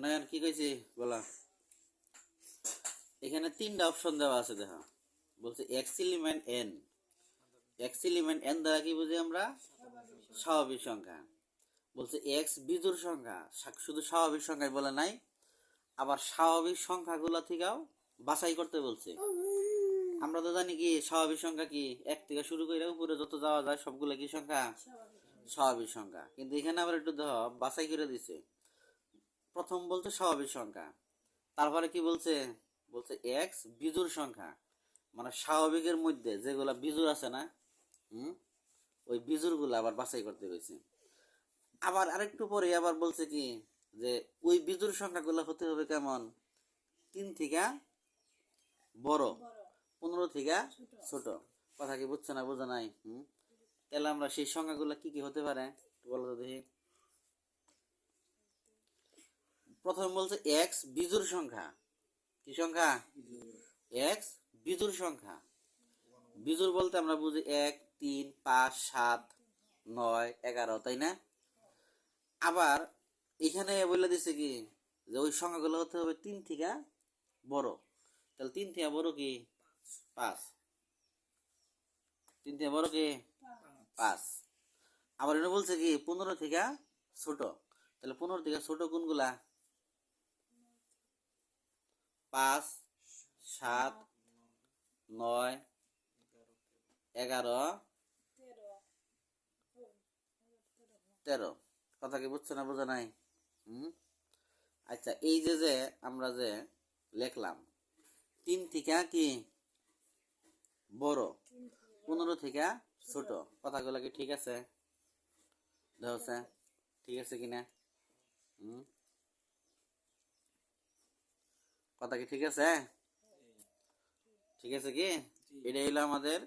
নয়ন কি কইছি? বলা, এখানে তিনটা অপশন দেওয়া আছে, দেখো। বলছে এক্স এন এক্স এন দ্বারা কি বুঝি আমরা? স্বাভাবিক সংখ্যা। বলছে এক্স বিজোড় সংখ্যা। শুধু স্বাভাবিক সংখ্যায় বলে নাই, আবার স্বাভাবিক সংখ্যাগুলো থেকেও বাছাই করতে বলছে। আমরা তো জানি কি, স্বাভাবিক সংখ্যা কি? এক থেকে শুরু করে উপরে যত যাওয়া যায়, সবগুলো কি সংখ্যা? স্বাভাবিক সংখ্যা। কিন্তু এখানে আবার একটু দেহ বাছাই করে দিছে। প্রথম বলতে স্বাভাবিক সংখ্যা। তারপরে কি বলছে? বলছে এক্স বিজোড় সংখ্যা। মানে স্বাভাবিকের মধ্যে যেগুলা বিজোড় আছে না, হুম? ওই বিজোড়গুলো আবার বাছাই করতে গেছে আবার আরেকটু পরে আবার বলছে কি, যে ওই বিজোড় সংখ্যাগুলো হতে হবে কেমন? তিন থেকে বড়। পনেরো থেকে ছোট। কথা কি বুঝছে না বোঝা নাই? হুম? তাহলে আমরা সেই সংখ্যাগুলো কি কি হতে পারে? বলো তো দেখি। প্রথম বলছে এক্স বিজুর সংখ্যা। কি সংখ্যা? এক্স বিজুর সংখ্যা। বিজোড় বলতে আমরা বুঝি এক, তিন, পাঁচ, সাত, নয়, এগারো, তাই না? আবার এখানে বলে দিছে কি? যে ওই সংখ্যাগুলো হতে হবে তিন থেকে বড়। তাহলে তিন থেকে বড় কি? পাঁচ। তিন থেকে বড় কি? পাঁচ। আবার এটা বলছে কি? পনেরো থেকে ছোট। তাহলে পনেরো থেকে ছোট কোনগুলা? পাঁচ, সাত, নয়, এগারো, তেরো। কথা কি বুঝছ না বোঝা নাই? হুম? আচ্ছা এই যে যে আমরা যে লেখলাম, তিন থেকে কি? বড়। পনেরো থেকে ছোট। কথাগুলো কি ঠিক আছে? ধরছে? ঠিক আছে কিনা? হুম? কথা কি ঠিক আছে? ঠিক আছে কি? এটা হলো আমাদের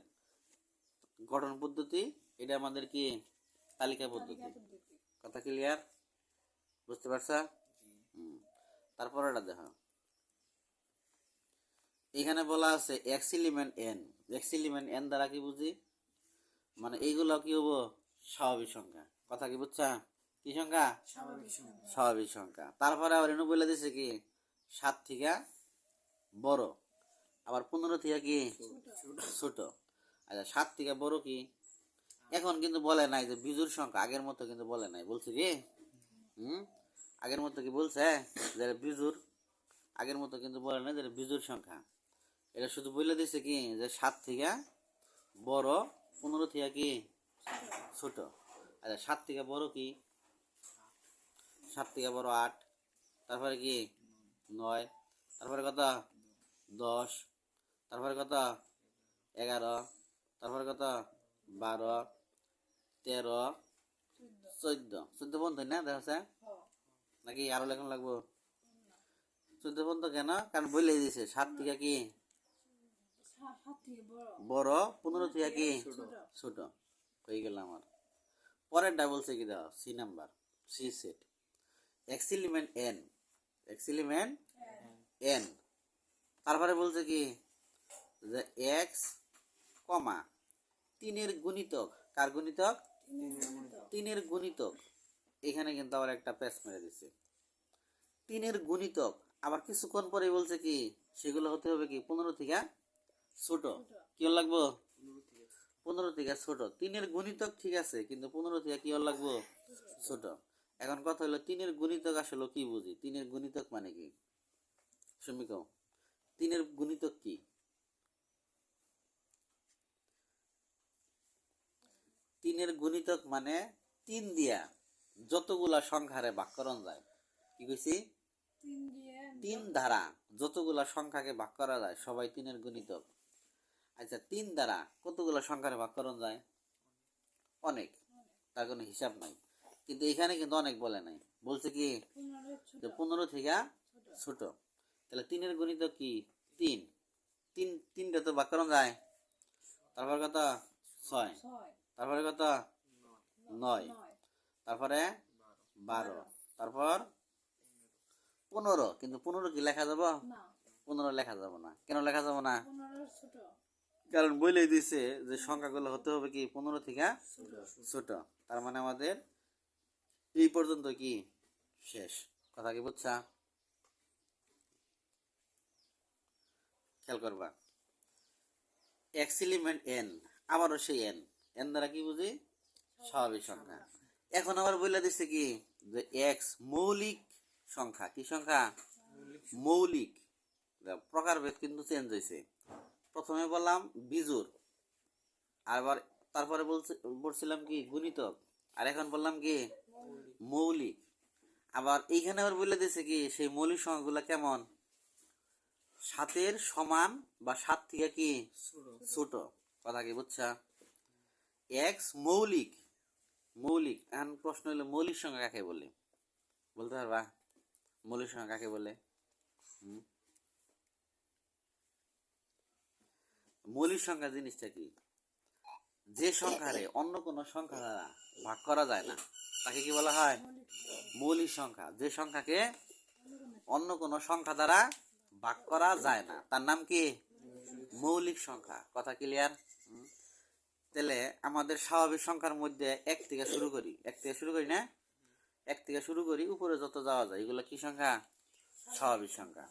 গঠন পদ্ধতি এটা আমাদের কি? তালিকা পদ্ধতি। কথা ক্লিয়ার বুঝতে পারছা? তারপর এটা দেখো। এখানে বলা আছে x element n x element n দ্বারা কি বুঝি? মানে এইগুলো কি হব? স্বাভাবিক সংখ্যা। কথা কি বুঝছা? কি সংখ্যা। স্বাভাবিক সংখ্যা। তারপরে আবার এনে বলে দিছে কি? সাত থেকে বড়। আবার পনেরো থেকে কি? ছোট। আচ্ছা সাত থেকে বড় কি? এখন কিন্তু বলে নাই যে বিজুর সংখ্যা, আগের মতো কিন্তু বলে নাই। বলছে কি? হুম? আগের মতো কি বলছে? যে বিজুর আগের মতো কিন্তু বলে নাই যে বিজুর সংখ্যা। এটা শুধু বলে দিছে কি? যে সাত থেকে বড়, পনেরো থেকে কি? ছোট। আচ্ছা সাত থেকে বড় কি? সাত থেকে বড় আট। তারপরে কি? নয়, তারপরে কত? দশ, তারপরে কত? এগারো, তারপরে কত? বারো, তেরো, চোদ্দ। চোদ্দ পর্যন্ত না, দেখা নাকি আরও লেখন লাগবো? চোদ্দ পর্যন্ত কেন? কারণ বলে দিছে সাত থেকে কি? বড়। পনেরো থেকে কি? ছোট। হয়ে গেল আমার। পরেরটা বলছে কি দাও? C number. C set. X element n x element n তারপরে বলছে কি? যে এক্স কমা। তিনের গুণিতক। কার গুণিতক? তিনের গুণিতক। এখানে কিন্তু আবার একটা প্যাচ মেরে দিছে। তিনের গুণিতক। আবার কিছুক্ষণ পরে বলছে কি? সেগুলো হতে হবে কি? পনেরো থেকে ছোট। কি লাগবো? পনেরো থেকে ছোট। তিনের গুণিতক ঠিক আছে, কিন্তু পনেরো থেকে কি লাগবো? ছোট। এখন কথা হলো তিনের গুণিতক আসলে কি বুঝি? তিনের গুণিতক মানে কি? সুমিক তিনের গুণিতক কি? তিনের গুণিতক মানে তিন দিয়া যতগুলা সংখ্যারে ভাগ করন যায়। কি কইছি? তিন ধারা যতগুলা সংখ্যাকে ভাগ করা যায় সবাই তিনের গুণিতক। আচ্ছা তিন দ্বারা কতগুলো সংখ্যারে ভাগ করন যায়? অনেক। তার কোনো হিসাব নাই। কিন্তু এখানে কিন্তু অনেক বলে নাই। বলছে কি যে পনেরো থেকে ছোট। তাহলে তিনের গণিত কি? তিন। তিন তিনটা তো করন যায়। তারপর কত? ছয়। তারপরে কত? নয়। তারপরে বারো। তারপর পনেরো। কিন্তু পনেরো কি লেখা যাব? পনেরো লেখা যাব না। কেন লেখা যাব না? কারণ বলেই দিছে যে সংখ্যাগুলো হতে হবে কি পনেরো থেকে ছোট। তার মানে আমাদের এই পর্যন্ত কি? শেষ। কথা কি বুঝছা? খেয়াল করবা। এক্স এলিমেন্ট এন, আবারও সেই এন। এন দ্বারা কি বুঝি? স্বাভাবিক সংখ্যা। এখন আবার বলে দিচ্ছে কি? যে এক্স মৌলিক সংখ্যা। কি সংখ্যা? মৌলিক। প্রকারভেদ কিন্তু চেঞ্জ হয়েছে প্রথমে বললাম বিজুর আবার তারপরে বলছিলাম কি? গুণিতক। আর এখন বললাম কি? মৌলিক। আবার এইখানে আবার বলে দিয়েছে কি, সেই মৌলিক সংখ্যাগুলো কেমন? সাতের সমান বা সাত থেকে কি? ছোট। কথা কি, বুঝছা? এক্স মৌলিক। মৌলিক। এখন প্রশ্ন হলো, মৌলিক সংখ্যা কাকে বলে? বলতে পারবা? মৌলিক সংখ্যা কাকে বলে? মৌলিক সংখ্যা জিনিসটা কি? যে সংখ্যারে অন্য কোনো সংখ্যা দ্বারা ভাগ করা যায় না, তাকে কি বলা হয়? মৌলিক সংখ্যা। যে সংখ্যাকে অন্য কোনো সংখ্যা দ্বারা ভাগ করা যায় না, তার নাম কি? মৌলিক সংখ্যা। কথা ক্লিয়ার তাহলে আমাদের স্বাভাবিক সংখ্যার মধ্যে এক থেকে শুরু করি। এক থেকে শুরু করি না? এক থেকে শুরু করি, উপরে যত যাওয়া যায়, এগুলো কি সংখ্যা? স্বাভাবিক সংখ্যা।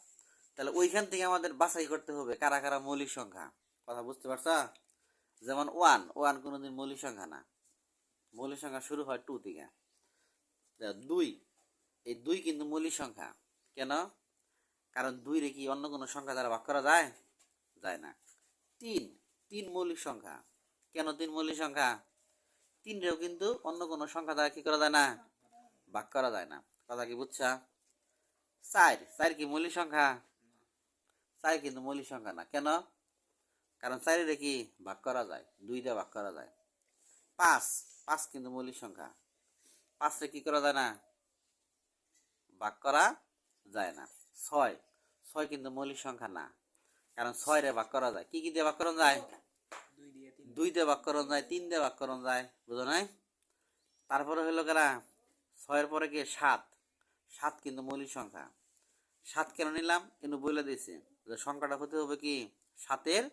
তাহলে ওইখান থেকে আমাদের বাছাই করতে হবে কারা কারা মৌলিক সংখ্যা। কথা বুঝতে পারছ? যেমন ওয়ান ওয়ান কোনোদিন মৌলিক সংখ্যা না। মৌলিক সংখ্যা শুরু হয় টু থেকে দুই, এই দুই কিন্তু মৌলিক সংখ্যা। কেন? কারণ দুই রে কি অন্য কোনো সংখ্যা দ্বারা ভাগ করা যায়? যায় না। তিন তিন মৌলিক সংখ্যা। কেন তিন মৌলিক সংখ্যা? তিনরেও কিন্তু অন্য কোনো সংখ্যা দ্বারা কি করা যায় না? ভাগ করা যায় না। কথা কি বুঝছা? চার চার কি মৌলিক সংখ্যা? চার কিন্তু মৌলিক সংখ্যা না। কেন? কারণ চারিরে কি ভাগ করা যায়? দুইটা ভাগ করা যায়। পাঁচ পাঁচ কিন্তু মৌলিক সংখ্যা। পাঁচটা কি করা যায় না? ভাগ করা যায় না। ছয় ছয় কিন্তু মৌলিক সংখ্যা না। কারণ ছয় রে ভাগ করা যায়। কি কি দিয়ে ভাগ করা যায়? দুই দিয়ে ভাগ করা যায় তিন দিয়ে ভাগ করা যায়। বুঝো নাই? তারপরে হইল কারা ছয়ের পরে কি? সাত। সাত কিন্তু মৌলিক সংখ্যা। সাত কেন নিলাম? কিন্তু বলে দিয়েছে যে সংখ্যাটা হতে হবে কি? সাতের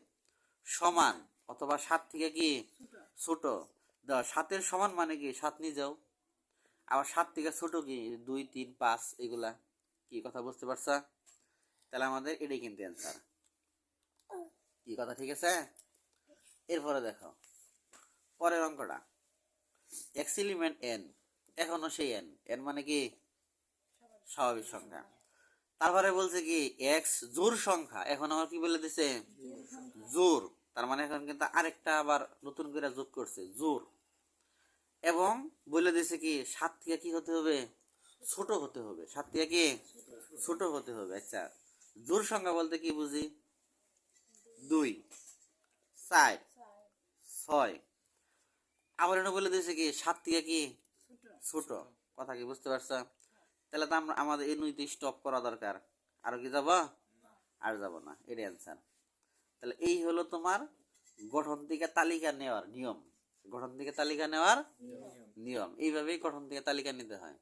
সমান অথবা সাত থেকে কি? ছোট। সাতের সমান মানে কি? সাত নিয়ে যাও আবার সাত থেকে ছোট কি? দুই, তিন, পাঁচ, এগুলা। কি কথা বুঝতে পারছা? তাহলে আমাদের এটাই কিন্তু অ্যান্সার কি কথা, ঠিক আছে? এরপরে দেখো। পরের অঙ্কটা। এক্স এলিমেন্ট এন এখনও সেই এন এন মানে কি? স্বাভাবিক সংখ্যা। তারপরে বলছে কি এক্স জোর সংখ্যা। এখন আমার কি বলে দিছে? জোর। তার মানে এখন কিন্তু আরেকটা আবার নতুন করে যোগ করছে, জোর। এবং বলে দিছে কি, সাত কি হতে হবে? ছোট হতে হবে। সাত কি? ছোট হতে হবে। আচ্ছা জোর সংখ্যা বলতে কি বুঝি? দুই, চার, ছয়। আবার এনে বলে দিয়েছে কি, সাত কি? ছোট। কথা কি, বুঝতে পারছ? তাহলে তো আমরা আমাদের এই নদীতে স্টপ করা দরকার। আর কি যাব? আর যাব না এটাই অ্যান্সার তাহলে এই হলো তোমার গঠন থেকে তালিকা নেওয়ার নিয়ম। গঠন থেকে তালিকা নেওয়ার নিয়ম। এইভাবেই গঠন থেকে তালিকা নিতে হয়।